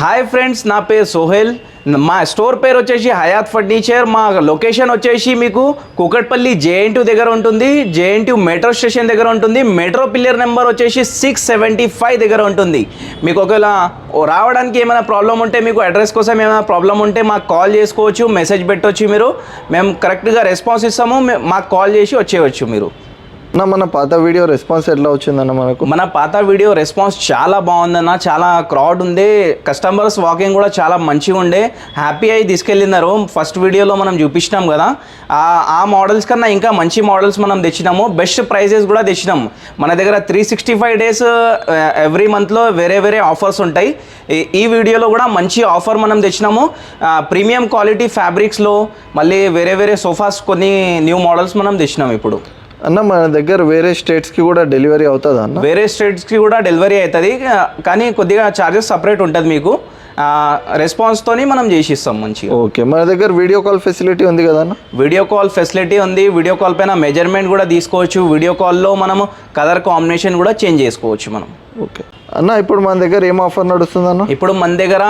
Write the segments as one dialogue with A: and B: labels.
A: Hi friends నా పేరు సోహెల్. మా స్టోర్ పేరు వచ్చేసి హయాత్ ఫర్నిచర్. మా లొకేషన్ వచ్చేసి మీకు కుకట్పల్లి జేఎన్టీ దగ్గర ఉంటుంది. జేఎన్టీ మెట్రో స్టేషన్ దగ్గర ఉంటుంది. మెట్రో పిల్లర్ నెంబర్ వచ్చేసి సిక్స్ సెవెంటీ ఫైవ్ దగ్గర ఉంటుంది. మీకు ఒకవేళ రావడానికి ఏమైనా ప్రాబ్లం ఉంటే మీకు అడ్రస్ కోసం ఏమైనా ప్రాబ్లం ఉంటే మాకు కాల్ చేసుకోవచ్చు మెసేజ్ పెట్టవచ్చు మీరు. మేము కరెక్ట్గా రెస్పాన్స్ ఇస్తాము. మాకు కాల్ చేసి వచ్చేయచ్చు మీరు.
B: అన్న మన పాత వీడియో రెస్పాన్స్ ఎట్లా వచ్చిందన్న మనకు?
A: మన పాత వీడియో రెస్పాన్స్ చాలా బాగుందన్న చాలా క్రౌడ్ ఉంది కస్టమర్స్ వాకింగ్ కూడా చాలా మంచిగా ఉండే హ్యాపీ అయి తీసుకెళ్ళినారు ఫస్ట్ వీడియోలో మనం చూపించినాం కదా ఆ మోడల్స్ కన్నా ఇంకా మంచి మోడల్స్ మనం తెచ్చినాము. బెస్ట్ ప్రైజెస్ కూడా తెచ్చినాము. మన దగ్గర three sixty five days every మంత్లో వేరే వేరే ఆఫర్స్ ఉంటాయి. ఈ వీడియోలో కూడా మంచి ఆఫర్ మనం తెచ్చినాము. ప్రీమియం క్వాలిటీ ఫ్యాబ్రిక్స్లో మళ్ళీ వేరే వేరే సోఫాస్ కొన్ని న్యూ మోడల్స్ మనం తెచ్చినాం ఇప్పుడు.
B: అన్న మన దగ్గర వేరే స్టేట్స్కి కూడా డెలివరీ అవుతుందా అన్న?
A: వేరే స్టేట్స్కి కూడా డెలివరీ అవుతుంది. కానీ కొద్దిగా ఛార్జెస్ సపరేట్ ఉంటుంది మీకు. రెస్పాన్స్తోని మనం చేసి ఇస్తాం మంచిగా.
B: ఓకే మన దగ్గర వీడియో కాల్ ఫెసిలిటీ ఉంది కదా అన్న?
A: వీడియో కాల్ ఫెసిలిటీ ఉంది. వీడియో కాల్ పైన మెజర్మెంట్ కూడా తీసుకోవచ్చు. వీడియో కాల్లో మనము కలర్ కాంబినేషన్ కూడా చేంజ్ చేసుకోవచ్చు మనం.
B: ఓకే అన్న ఇప్పుడు మన దగ్గర ఏం ఆఫర్ నడుస్తుంది అన్న
A: ఇప్పుడు మన దగ్గర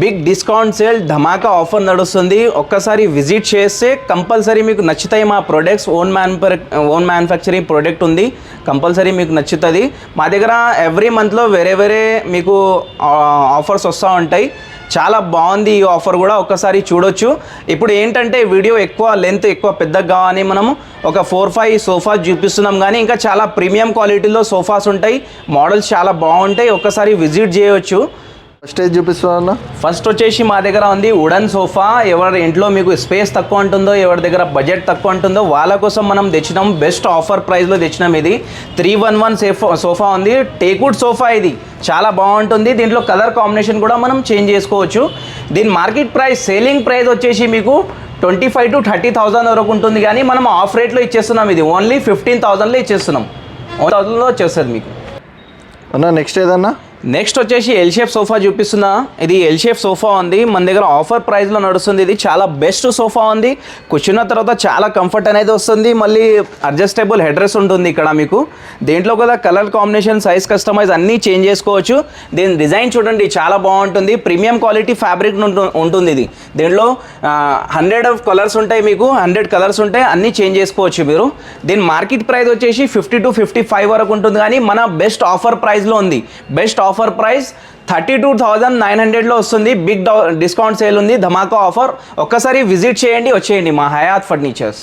A: బిగ్ డిస్కౌంట్ సేల్ ధమాకా ఆఫర్ నడుస్తుంది. ఒక్కసారి విజిట్ చేస్తే కంపల్సరీ మీకు నచ్చుతాయి మా ప్రొడక్ట్స్. ఓన్ మ్యాన్ఫర్ ఓన్ మ్యానుఫ్యాక్చరింగ్ ప్రోడక్ట్ ఉంది. కంపల్సరీ మీకు నచ్చుతుంది. మా దగ్గర ఎవ్రీ మంత్లో వేరే వేరే మీకు ఆఫర్స్ వస్తూ ఉంటాయి. చాలా బాగుంది ఈ ఆఫర్ కూడా. ఒక్కసారి చూడొచ్చు. ఇప్పుడు ఏంటంటే వీడియో ఎక్కువ లెంత్ ఎక్కువ పెద్దగా కావని మనము ఒక ఫోర్ ఫైవ్ సోఫాస్ చూపిస్తున్నాం కానీ ఇంకా చాలా ప్రీమియం క్వాలిటీలో సోఫాస్ ఉంటాయి. మోడల్స్ చాలా బాగుంటాయి. ఒక్కసారి విజిట్ చేయవచ్చు
B: ఫస్ట్ ఏది చూపిస్తున్నా
A: ఫస్ట్ వచ్చేసి మా దగ్గర ఉంది వుడన్ సోఫా. ఎవరి ఇంట్లో మీకు స్పేస్ తక్కువ ఉంటుందో ఎవరి దగ్గర బడ్జెట్ తక్కువ ఉంటుందో వాళ్ళ కోసం మనం తెచ్చినాం. బెస్ట్ ఆఫర్ ప్రైస్లో తెచ్చినాం ఇది. త్రీ వన్ వన్ సేఫా సోఫా ఉంది. టేక్వుడ్ సోఫా ఇది. చాలా బాగుంటుంది. దీంట్లో కలర్ కాంబినేషన్ కూడా మనం చేంజ్ చేసుకోవచ్చు. దీని మార్కెట్ ప్రైస్ సేలింగ్ ప్రైస్ వచ్చేసి మీకు twenty five to thirty thousand వరకు ఉంటుంది కానీ మనం ఆఫ్ రేట్లో ఇచ్చేస్తున్నాం ఇది. ఓన్లీ ఫిఫ్టీన్ థౌసండ్లో ఇచ్చేస్తున్నాం. థౌసండ్లో వచ్చేస్తుంది మీకు.
B: అన్న నెక్స్ట్ ఏదన్నా?
A: నెక్స్ట్ వచ్చేసి ఎల్ షేప్ సోఫా చూపిస్తున్నా. ఇది ఎల్ షేప్ సోఫా ఉంది. మన దగ్గర ఆఫర్ ప్రైస్లో నడుస్తుంది. ఇది చాలా బెస్ట్ సోఫా ఉంది. కూర్చున్న తర్వాత చాలా కంఫర్ట్ అనేది వస్తుంది. మళ్ళీ అడ్జస్టబుల్ హెడ్ రెస్ట్ ఉంటుంది ఇక్కడ మీకు. దేంట్లో కూడా కలర్ కాంబినేషన్ సైజ్ కస్టమైజ్ అన్నీ చేంజ్ చేసుకోవచ్చు. దీని డిజైన్ చూడండి చాలా బాగుంటుంది. ప్రీమియం క్వాలిటీ ఫ్యాబ్రిక్ ఉంటుంది ఇది. దీంట్లో హండ్రెడ్ ఆఫ్ కలర్స్ ఉంటాయి మీకు. హండ్రెడ్ కలర్స్ ఉంటాయి అన్నీ చేంజ్ చేసుకోవచ్చు మీరు. దీని మార్కెట్ ప్రైస్ వచ్చేసి ఫిఫ్టీ టు ఫిఫ్టీ ఫైవ్ వరకు ఉంటుంది. కానీ మన బెస్ట్ ఆఫర్ ప్రైస్లో ఉంది. Best offer offer price thirty two thousand nine హండ్రెడ్లో వస్తుంది. బిగ్ డిస్కౌంట్ సేల్ ఉంది. ధమాకా ఆఫర్. ఒక్కసారి విజిట్ చేయండి. వచ్చేయండి మా హయాత్ ఫర్నిచర్స్.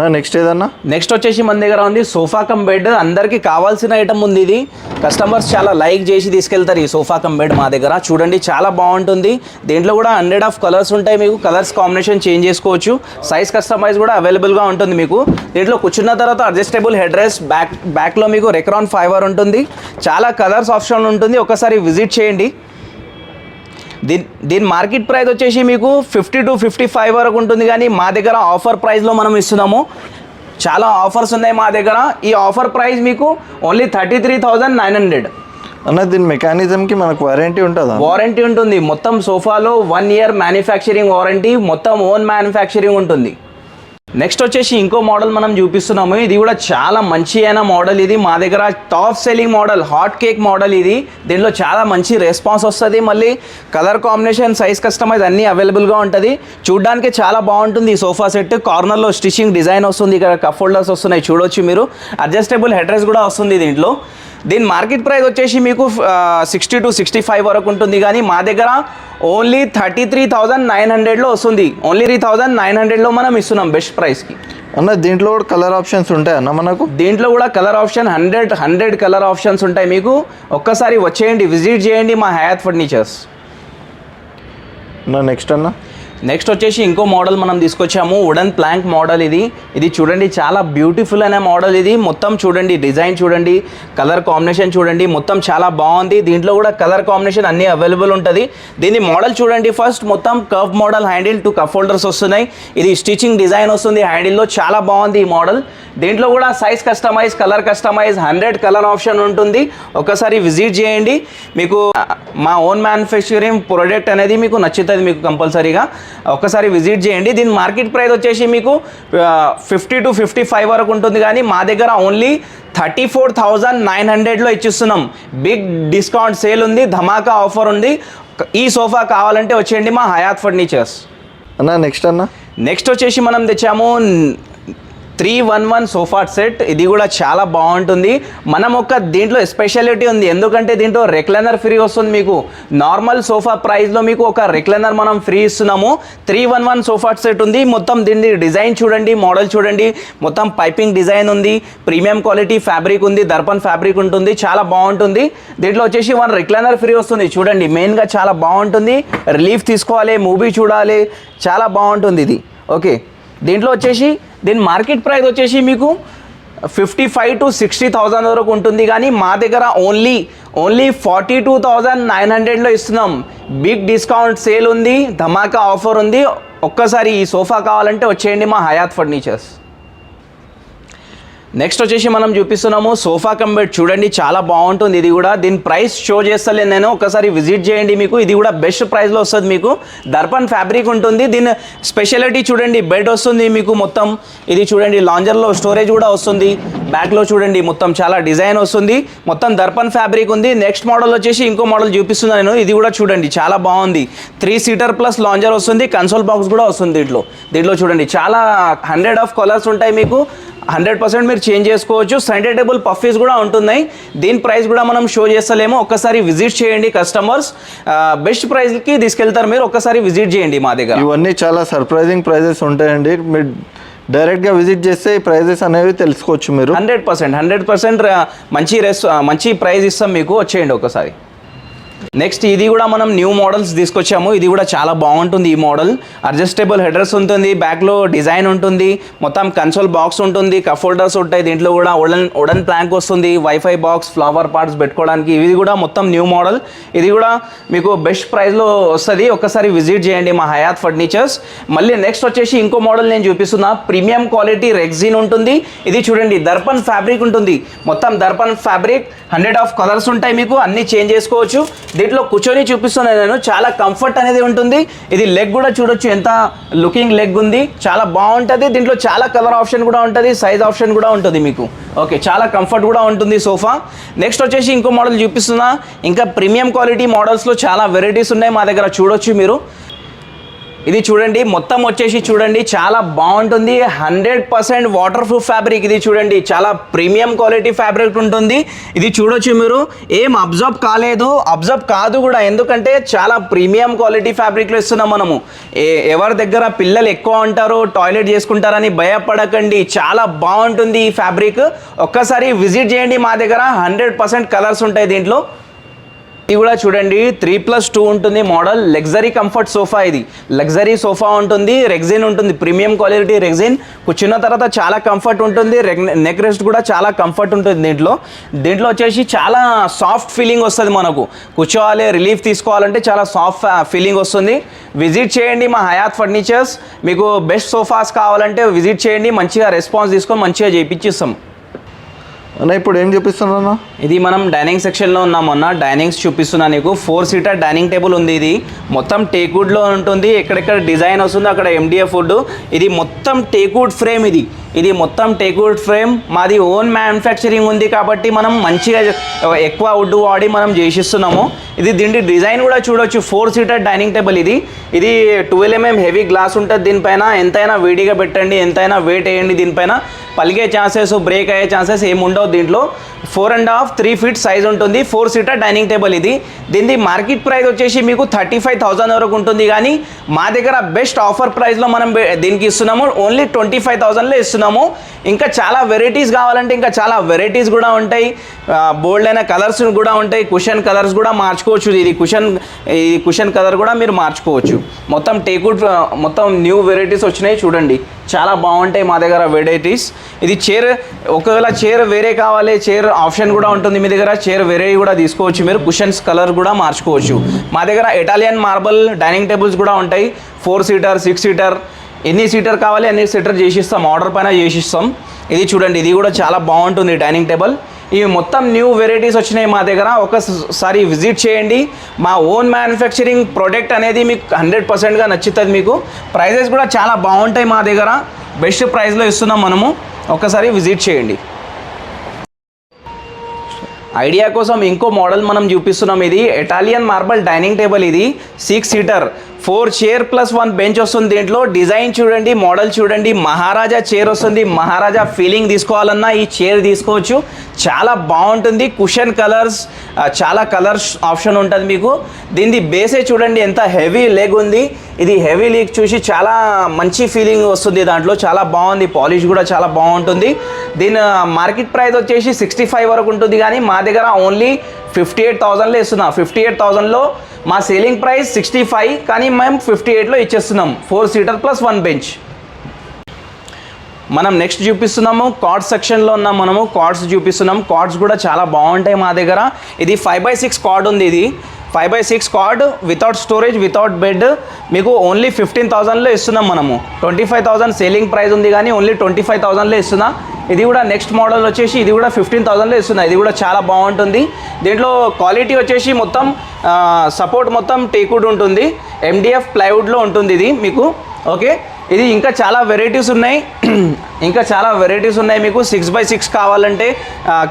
B: నెక్స్ట్ ఏదన్నా?
A: నెక్స్ట్ వచ్చేసి మన దగ్గర ఉంది సోఫా కమ్ బెడ్. అందరికీ కావాల్సిన ఐటమ్ ఉంది ఇది. కస్టమర్స్ చాలా లైక్ చేసి తీసుకెళ్తారు ఈ సోఫా కమ్ బెడ్ మా దగ్గర. చూడండి చాలా బాగుంటుంది. దీంట్లో కూడా హండ్రెడ్ ఆఫ్ కలర్స్ ఉంటాయి మీకు. కలర్స్ కాంబినేషన్ చేంజ్ చేసుకోవచ్చు. సైజ్ కస్టమైజ్ కూడా అవైలబుల్గా ఉంటుంది మీకు. దీంట్లో కూర్చున్న తర్వాత అడ్జస్టబుల్ హెడ్ రెస్ట్ బ్యాక్ బ్యాక్లో మీకు రెక్రాన్ ఫైబర్ ఉంటుంది. చాలా కలర్స్ ఆప్షన్ ఉంటుంది. ఒకసారి విజిట్ చేయండి. దీని దీని మార్కెట్ ప్రైస్ వచ్చేసి మీకు ఫిఫ్టీ టు ఫిఫ్టీ ఫైవ్ వరకు ఉంటుంది. కానీ మా దగ్గర ఆఫర్ ప్రైస్లో మనం ఇస్తున్నాము. చాలా ఆఫర్స్ ఉన్నాయి మా దగ్గర. ఈ ఆఫర్ ప్రైస్ మీకు only thirty three thousand nine hundred.
B: అన్న దీని మెకానిజంకి మనకు వారంటీ ఉంటుందా?
A: వారంటీ ఉంటుంది. మొత్తం సోఫాలో వన్ ఇయర్ మ్యానుఫ్యాక్చరింగ్ వారంటీ. మొత్తం ఓన్ మ్యానుఫ్యాక్చరింగ్ ఉంటుంది. నెక్స్ట్ వచ్చేసి ఇంకో మోడల్ మనం చూపిస్తున్నాము. ఇది కూడా చాలా మంచి అయిన మోడల్ ఇది. మా దగ్గర top selling model hot cake model ఇది. దీంట్లో చాలా మంచి రెస్పాన్స్ వస్తుంది. మళ్ళీ కలర్ కాంబినేషన్ సైజ్ కస్టమైజ్ అన్నీ అవైలబుల్గా ఉంటుంది. చూడడానికి చాలా బాగుంటుంది ఈ సోఫా సెట్ కార్నర్లో స్టిచ్చింగ్ డిజైన్ వస్తుంది. ఇక్కడ కప్ హోల్డర్స్ వస్తున్నాయి. చూడొచ్చు మీరు. అడ్జస్టబుల్ హెడ్రెస్ కూడా వస్తుంది దీంట్లో. దీని మార్కెట్ ప్రైస్ వచ్చేసి మీకు సిక్స్టీ టు సిక్స్టీ ఫైవ్ వరకు ఉంటుంది. కానీ మా దగ్గర only thirty three thousand nine హండ్రెడ్లో వస్తుంది. ఓన్లీ త్రీ థౌజండ్ నైన్ హండ్రెడ్లో మనం ఇస్తున్నాం బెస్ట్ ప్రైస్కి
B: అన్న దీంట్లో కూడా కలర్ ఆప్షన్స్ ఉంటాయి అన్న మనకు?
A: దీంట్లో కూడా colour option hundred hundred colour options ఉంటాయి మీకు. ఒక్కసారి వచ్చేయండి విజిట్ చేయండి మా హయాత్ ఫర్నిచర్స్
B: అన్న నెక్స్ట్ అన్న.
A: నెక్స్ట్ వచ్చేసి ఇంకో మోడల్ మనం తీసుకొచ్చాము. వుడన్ ప్లాంక్ మోడల్ ఇది. ఇది చూడండి చాలా బ్యూటిఫుల్ అనే మోడల్ ఇది. మొత్తం చూడండి డిజైన్ చూడండి కలర్ కాంబినేషన్ చూడండి మొత్తం చాలా బాగుంది. దీంట్లో కూడా కలర్ కాంబినేషన్ అన్నీ అవైలబుల్ ఉంటుంది. దీని మోడల్ చూడండి ఫస్ట్ మొత్తం curve model handle two cup holders వస్తున్నాయి. ఇది స్టిచింగ్ డిజైన్ వస్తుంది. హ్యాండిల్లో చాలా బాగుంది ఈ మోడల్ దీంట్లో కూడా size customise colour customise hundred colour option ఉంటుంది. ఒకసారి విజిట్ చేయండి. మీకు మా ఓన్ మ్యానుఫ్యాక్చరింగ్ ప్రోడక్ట్ అనేది మీకు నచ్చుతుంది మీకు కంపల్సరీగా ఒక్కసారి విజిట్ చేయండి. దీని మార్కెట్ ప్రైస్ వచ్చేసి మీకు ఫిఫ్టీ టు ఫిఫ్టీ ఫైవ్ వరకు ఉంటుంది కానీ మా దగ్గర only thirty four thousand nine హండ్రెడ్లో ఇచ్చిస్తున్నాం. బిగ్ డిస్కౌంట్ సేల్ ఉంది ధమాకా ఆఫర్ ఉంది. ఈ సోఫా కావాలంటే వచ్చేయండి మా హయాత్ ఫర్నిచర్స్.
B: అన్న నెక్స్ట్ అన్న?
A: నెక్స్ట్ వచ్చేసి మనం తెచ్చాము three one one sofa set. ఇది కూడా చాలా బాగుంటుంది. మనం ఒక దీంట్లో స్పెషాలిటీ ఉంది. ఎందుకంటే దీంట్లో రెక్లైనర్ ఫ్రీ వస్తుంది మీకు. నార్మల్ సోఫా ప్రైస్లో మీకు ఒక రెక్లైనర్ మనం ఫ్రీ ఇస్తున్నాము. Three one one sofa set ఉంది. మొత్తం దీన్ని డిజైన్ చూడండి మోడల్ చూడండి. మొత్తం పైపింగ్ డిజైన్ ఉంది. ప్రీమియం క్వాలిటీ ఫ్యాబ్రిక్ ఉంది. దర్పన్ ఫ్యాబ్రిక్ ఉంటుంది. చాలా బాగుంటుంది. దీంట్లో వచ్చేసి వన్ రెక్లైనర్ ఫ్రీ వస్తుంది. చూడండి మెయిన్గా చాలా బాగుంటుంది. రిలీఫ్ తీసుకోవాలి మూవీ చూడాలి. చాలా బాగుంటుంది ఇది. ఓకే దీంట్లో వచ్చేసి దీని మార్కెట్ ప్రైస్ వచ్చేసి మీకు fifty five to sixty thousand వరకు ఉంటుంది. కానీ మా దగ్గర only only forty two thousand nine హండ్రెడ్లో ఇస్తున్నాం. బిగ్ డిస్కౌంట్ సేల్ ఉంది ధమాకా ఆఫర్ ఉంది. ఒక్కసారి ఈ సోఫా కావాలంటే వచ్చేయండి మా హయాత్ ఫర్నిచర్స్ నెక్స్ట్ వచ్చేసి మనం చూపిస్తున్నాము సోఫా కమ్ బెడ్ చూడండి చాలా బాగుంటుంది ఇది కూడా. దీని ప్రైస్ షో చేస్తలేదు నేను ఒకసారి విజిట్ చేయండి మీకు ఇది కూడా బెస్ట్ ప్రైస్లో వస్తుంది మీకు. దర్పన్ ఫ్యాబ్రిక్ ఉంటుంది దీని స్పెషాలిటీ చూడండి బెడ్ వస్తుంది మీకు మొత్తం. ఇది చూడండి లాంజర్లో స్టోరేజ్ కూడా వస్తుంది. బ్యాక్లో చూడండి మొత్తం చాలా డిజైన్ వస్తుంది. మొత్తం దర్పన్ ఫ్యాబ్రిక్ ఉంది. నెక్స్ట్ మోడల్ వచ్చేసి ఇంకో మోడల్ చూపిస్తున్నాను నేను ఇది కూడా చూడండి చాలా బాగుంది. త్రీ సీటర్ ప్లస్ లాంజర్ వస్తుంది కన్సోల్ బాక్స్ కూడా వస్తుంది దీంట్లో. దీంట్లో చూడండి చాలా హండ్రెడ్ ఆఫ్ కలర్స్ ఉంటాయి మీకు. హండ్రెడ్ పర్సెంట్ మీరు చేంజ్ చేసుకోవచ్చు. సండేటబుల్ పఫీస్ కూడా ఉంటున్నాయి. దీని ప్రైస్ కూడా మనం షో చేస్తలేము. ఒక్కసారి విజిట్ చేయండి కస్టమర్స్ బెస్ట్ ప్రైస్కి తీసుకెళ్తారు మీరు. ఒక్కసారి విజిట్ చేయండి మా దగ్గర.
B: ఇవన్నీ చాలా సర్ప్రైజింగ్ ప్రైజెస్ ఉంటాయండి. మీరు డైరెక్ట్గా విజిట్ చేస్తే ఈ ప్రైజెస్ అనేవి తెలుసుకోవచ్చు మీరు.
A: హండ్రెడ్ పర్సెంట్ హండ్రెడ్ పర్సెంట్ మంచి రెస్ మంచి ప్రైస్ ఇస్తాం మీకు. వచ్చేయండి ఒకసారి నెక్స్ట్ ఇది కూడా మనం న్యూ మోడల్స్ తీసుకొచ్చాము. ఇది కూడా చాలా బాగుంటుంది ఈ మోడల్. అడ్జస్టబుల్ హెడర్స్ ఉంటుంది బ్యాక్లో డిజైన్ ఉంటుంది మొత్తం కన్సోల్ బాక్స్ ఉంటుంది కఫ్ హోల్డర్స్ ఉంటాయి దీంట్లో కూడా ఉడన్ ఉడన్ ప్లాంక్ వస్తుంది వైఫై బాక్స్ ఫ్లవర్ పార్ట్స్ పెట్టుకోవడానికి. ఇది కూడా మొత్తం న్యూ మోడల్. ఇది కూడా మీకు బెస్ట్ ప్రైస్లో వస్తుంది. ఒక్కసారి విజిట్ చేయండి మా హయాత్ ఫర్నిచర్స్. మళ్ళీ నెక్స్ట్ వచ్చేసి ఇంకో మోడల్ నేను చూపిస్తున్నా. ప్రీమియం క్వాలిటీ రెగ్జిన్ ఉంటుంది. ఇది చూడండి దర్పన్ ఫ్యాబ్రిక్ ఉంటుంది. మొత్తం Darpan fabric hundred of colours ఉంటాయి మీకు. అన్ని చేంజ్ చేసుకోవచ్చు. దీంట్లో కూర్చొని చూపిస్తున్నాను నేను. చాలా కంఫర్ట్ అనేది ఉంటుంది. ఇది లెగ్ కూడా చూడొచ్చు. ఎంత లుకింగ్ లెగ్ ఉంది. చాలా బాగుంటుంది. దీంట్లో చాలా కలర్ ఆప్షన్ కూడా ఉంటుంది. సైజ్ ఆప్షన్ కూడా ఉంటుంది మీకు. ఓకే చాలా కంఫర్ట్ కూడా ఉంటుంది సోఫా నెక్స్ట్ వచ్చేసి ఇంకో మోడల్ చూపిస్తున్నా. ఇంకా ప్రీమియం క్వాలిటీ మోడల్స్లో చాలా వెరైటీస్ ఉన్నాయి మా దగ్గర. చూడొచ్చు మీరు. ఇది చూడండి మొత్తం వచ్చేసి చూడండి చాలా బాగుంటుంది. Hundred percent waterproof fabric ఇది చూడండి చాలా ప్రీమియం క్వాలిటీ ఫ్యాబ్రిక్ ఉంటుంది. ఇది చూడొచ్చు మీరు. ఏం అబ్జర్వ్ కాలేదు. అబ్జర్వ్ కాదు కూడా ఎందుకంటే చాలా ప్రీమియం క్వాలిటీ ఫ్యాబ్రిక్లో ఇస్తున్నాం మనము. ఏ ఎవరి దగ్గర పిల్లలు ఎక్కువ ఉంటారు టాయిలెట్ చేసుకుంటారని భయపడకండి. చాలా బాగుంటుంది ఈ ఫ్యాబ్రిక్ ఒక్కసారి విజిట్ చేయండి మా దగ్గర. హండ్రెడ్ పర్సెంట్ కలర్స్ ఉంటాయి దీంట్లో. ఇది కూడా చూడండి త్రీ ప్లస్ టూ ఉంటుంది మోడల్ లగ్జరీ కంఫర్ట్ సోఫా ఇది. లగ్జరీ సోఫా ఉంటుంది రెగ్జిన్ ఉంటుంది ప్రీమియం క్వాలిటీ రెగ్జిన్ కూర్చున్న తర్వాత చాలా కంఫర్ట్ ఉంటుంది నెక్ రెస్ట్ కూడా చాలా కంఫర్ట్ ఉంటుంది దీంట్లో. దీంట్లో వచ్చేసి చాలా సాఫ్ట్ ఫీలింగ్ వస్తుంది మనకు. కూర్చోవాలి రిలీఫ్ తీసుకోవాలంటే చాలా సాఫ్ట్ ఫీలింగ్ వస్తుంది. విజిట్ చేయండి మా హయాత్ ఫర్నిచర్స్ మీకు బెస్ట్ సోఫాస్ కావాలంటే విజిట్ చేయండి మంచిగా రెస్పాన్స్ తీసుకొని మంచిగా చేయించిస్తాం
B: అన్న ఇప్పుడు ఏం చూపిస్తున్నా
A: ఇది మనం డైనింగ్ సెక్షన్లో ఉన్నాం అన్న. డైనింగ్స్ చూపిస్తున్నా నీకు. ఫోర్ సీటర్ డైనింగ్ టేబుల్ ఉంది ఇది. మొత్తం టేకుడ్లో ఉంటుంది. ఎక్కడెక్కడ డిజైన్ వస్తుందో అక్కడ ఎండిఎఫ్ ఫుడ్ ఇది మొత్తం టేకుడ్ ఫ్రేమ్ ఇది. ఇది మొత్తం టేకుడ్ ఫ్రేమ్. మాది ఓన్ మ్యానుఫ్యాక్చరింగ్ ఉంది కాబట్టి మనం మంచిగా ఎక్కువ వుడ్ వాడి మనం చేసిస్తున్నాము. ఇది దీని డిజైన్ కూడా చూడొచ్చు. ఫోర్ సీటర్ డైనింగ్ టేబుల్ ఇది. ఇది ట్వెల్వ్ ఎంఎం హెవీ గ్లాస్ ఉంటుంది దీనిపైన. ఎంతైనా వేడిగా పెట్టండి. ఎంతైనా వెయిట్ వేయండి దీనిపైన. పలిగే ఛాన్సెస్ బ్రేక్ అయ్యే ఛాన్సెస్ ఏముండవు దీంట్లో. Four and half three feet size ఉంటుంది. ఫోర్ సీటర్ డైనింగ్ టేబుల్ ఇది. దీని మార్కెట్ ప్రైస్ వచ్చేసి మీకు థర్టీ ఫైవ్ థౌసండ్ వరకు ఉంటుంది. కానీ మా దగ్గర బెస్ట్ ఆఫర్ ప్రైస్లో మనం దీనికి ఇస్తున్నాము. ఓన్లీ ట్వంటీ ఫైవ్ థౌసండ్లో ఇస్తున్నాము. ఇంకా చాలా వెరైటీస్ కావాలంటే ఇంకా చాలా వెరైటీస్ కూడా ఉంటాయి. బోల్డ్ అయిన కలర్స్ కూడా ఉంటాయి. కుషన్ కలర్స్ కూడా మార్చుకోవచ్చు. ఇది కుషన్ ఇది కుషన్ కలర్ కూడా మీరు మార్చుకోవచ్చు. మొత్తం టేకుడ్ మొత్తం న్యూ వెరైటీస్ వచ్చినాయి. చూడండి. చాలా బాగుంటాయి మా దగ్గర వెరైటీస్ ఇది చైర్ ఒకవేళ చైర్ వేరే కావాలి చైర్ ఆప్షన్ కూడా ఉంటుంది మీ దగ్గర చైర్ వేరే కూడా తీసుకోవచ్చు మీరు కుషన్స్ కలర్ కూడా మార్చుకోవచ్చు. మా దగ్గర ఇటాలియన్ మార్బల్ డైనింగ్ టేబుల్స్ కూడా ఉంటాయి. ఫోర్ సీటర్ సిక్స్ సీటర్ ఎన్ని సీటర్ కావాలి అన్ని సీటర్ చేసిస్తాం ఆర్డర్ పైన చేసిస్తాం. ఇది చూడండి ఇది కూడా చాలా బాగుంటుంది డైనింగ్ టేబుల్ ఇవి మొత్తం న్యూ వెరైటీస్ వచ్చినాయి మా దగ్గర. ఒకసారి విజిట్ చేయండి. మా ఓన్ మ్యానుఫ్యాక్చరింగ్ ప్రోడక్ట్ అనేది మీకు హండ్రెడ్ పర్సెంట్గా నచ్చుతుంది మీకు. ప్రైజెస్ కూడా చాలా బాగుంటాయి మా దగ్గర. బెస్ట్ ప్రైస్లో ఇస్తున్నాం మనము. ఒకసారి విజిట్ చేయండి. ఐడియా కోసం ఇంకో మోడల్ మనం చూపిస్తున్నాం ఇది. ఇటాలియన్ మార్బల్ డైనింగ్ టేబుల్ ఇది. Six seater four chair plus one bench వస్తుంది దీంట్లో. డిజైన్ చూడండి మోడల్ చూడండి మహారాజా చైర్ వస్తుంది. మహారాజా ఫీలింగ్ తీసుకోవాలన్నా ఈ చైర్ తీసుకోవచ్చు. చాలా బాగుంటుంది కుషన్ కలర్స్ చాలా కలర్స్ ఆప్షన్ ఉంటుంది మీకు. దీనిది బేసే చూడండి ఎంత హెవీ లెగ్ ఉంది. ఇది హెవీ లీక్ చూసి చాలా మంచి ఫీలింగ్ వస్తుంది దాంట్లో. చాలా బాగుంది పాలిష్ కూడా చాలా బాగుంటుంది. దీని మార్కెట్ ప్రైస్ వచ్చేసి సిక్స్టీ ఫైవ్ వరకు ఉంటుంది కానీ మా దగ్గర ఓన్లీ ఫిఫ్టీ ఎయిట్ థౌజండ్లో ఇస్తున్నా. ఫిఫ్టీ ఎయిట్ థౌజండ్లో మా సేలింగ్ ప్రైస్ సిక్స్టీ ఫైవ్ కానీ మేము ఫిఫ్టీ ఎయిట్లో ఇచ్చేస్తున్నాం. Four seater plus one bench మనం నెక్స్ట్ చూపిస్తున్నాము. కార్డ్స్ సెక్షన్లో ఉన్న మనము. కార్డ్స్ చూపిస్తున్నాం. కార్డ్స్ కూడా చాలా బాగుంటాయి మా దగ్గర. ఇది ఫైవ్ బై సిక్స్ కార్డ్ ఉంది ఇది. Five by six card without storage without bed. మీకు ఓన్లీ ఫిఫ్టీన్ థౌసండ్లో ఇస్తున్నాం మనము. Twenty five thousand selling price ఉంది కానీ ఓన్లీ ట్వంటీ ఫైవ్ థౌసండ్లో ఇస్తున్నా. ఇది కూడా నెక్స్ట్ మోడల్ వచ్చేసి ఇది కూడా ఫిఫ్టీన్ థౌసండ్లో ఇస్తున్నా. ఇది కూడా చాలా బాగుంటుంది. దీంట్లో క్వాలిటీ వచ్చేసి మొత్తం సపోర్ట్ మొత్తం టేకుడ్ ఉంటుంది. ఎండిఎఫ్ ప్లైవుడ్లో ఉంటుంది ఇది మీకు. ఓకే? ఇది ఇంకా చాలా వెరైటీస్ ఉన్నాయి. ఇంకా చాలా వెరైటీస్ ఉన్నాయి మీకు. సిక్స్ బై సిక్స్ కావాలంటే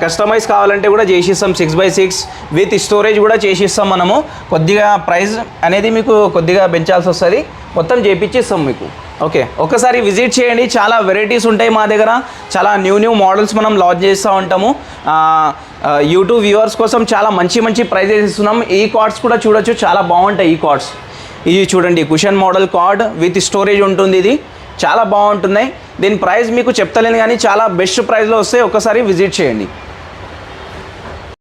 A: కస్టమైజ్ కావాలంటే కూడా చేసిస్తాం. Six by six with storage కూడా చేసిస్తాం మనము. కొద్దిగా ప్రైస్ అనేది మీకు కొద్దిగా పెంచాల్సి వస్తుంది. మొత్తం చేపించిస్తాం మీకు. ఓకే ఒకసారి విజిట్ చేయండి. చాలా వెరైటీస్ ఉంటాయి మా దగ్గర. చాలా న్యూ న్యూ మోడల్స్ మనం లాంచ్ చేస్తూ ఉంటాము. యూట్యూబ్ వ్యూవర్స్ కోసం చాలా మంచి మంచి ప్రైజెస్ ఇస్తున్నాం. ఈ కార్డ్స్ కూడా చూడొచ్చు. చాలా బాగుంటాయి ఈ కార్డ్స్ ఇది చూడండి cushion model card with storage ఉంటుంది ఇది. చాలా బాగుంటున్నాయి. దీని ప్రైస్ మీకు చెప్తలేను కానీ చాలా బెస్ట్ ప్రైస్లో వస్తే ఒకసారి విజిట్ చేయండి.